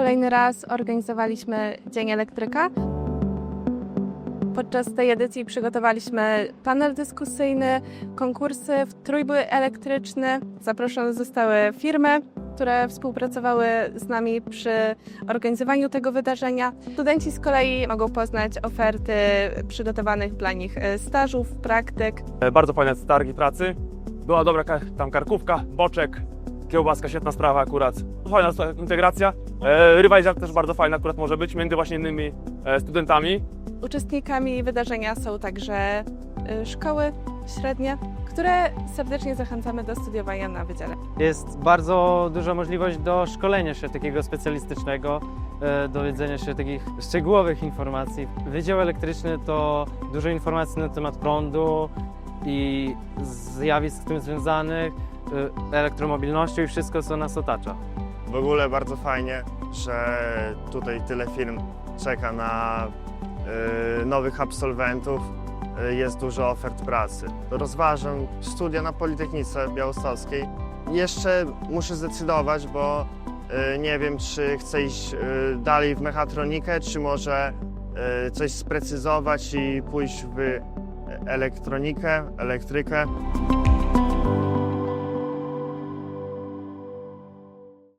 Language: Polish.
kolejny raz organizowaliśmy Dzień Elektryka. Podczas tej edycji przygotowaliśmy panel dyskusyjny, konkursy, trójbój elektryczny. Zaproszone zostały firmy, które współpracowały z nami przy organizowaniu tego wydarzenia. Studenci z kolei mogą poznać oferty przygotowanych dla nich e, stażów, praktyk. E, Bardzo fajne targi pracy. Była dobra tam karkówka, boczek, kiełbaska, świetna sprawa akurat. Fajna integracja. E, Rywalizacja też bardzo fajna akurat może być między właśnie innymi e, studentami. Uczestnikami wydarzenia są także y, szkoły średnie, które serdecznie zachęcamy do studiowania na wydziale. Jest bardzo duża możliwość do szkolenia się takiego specjalistycznego, e, dowiedzenia się takich szczegółowych informacji. Wydział elektryczny to dużo informacji na temat prądu i zjawisk z tym związanych, e, elektromobilnością i wszystko, co nas otacza. W ogóle bardzo fajnie, że tutaj tyle firm czeka na y, nowych absolwentów. Y, jest dużo ofert pracy. Rozważam studia na Politechnice Białostockiej. Jeszcze muszę zdecydować, bo y, nie wiem, czy chcę iść y, dalej w mechatronikę, czy może y, coś sprecyzować i pójść w elektronikę, elektrykę.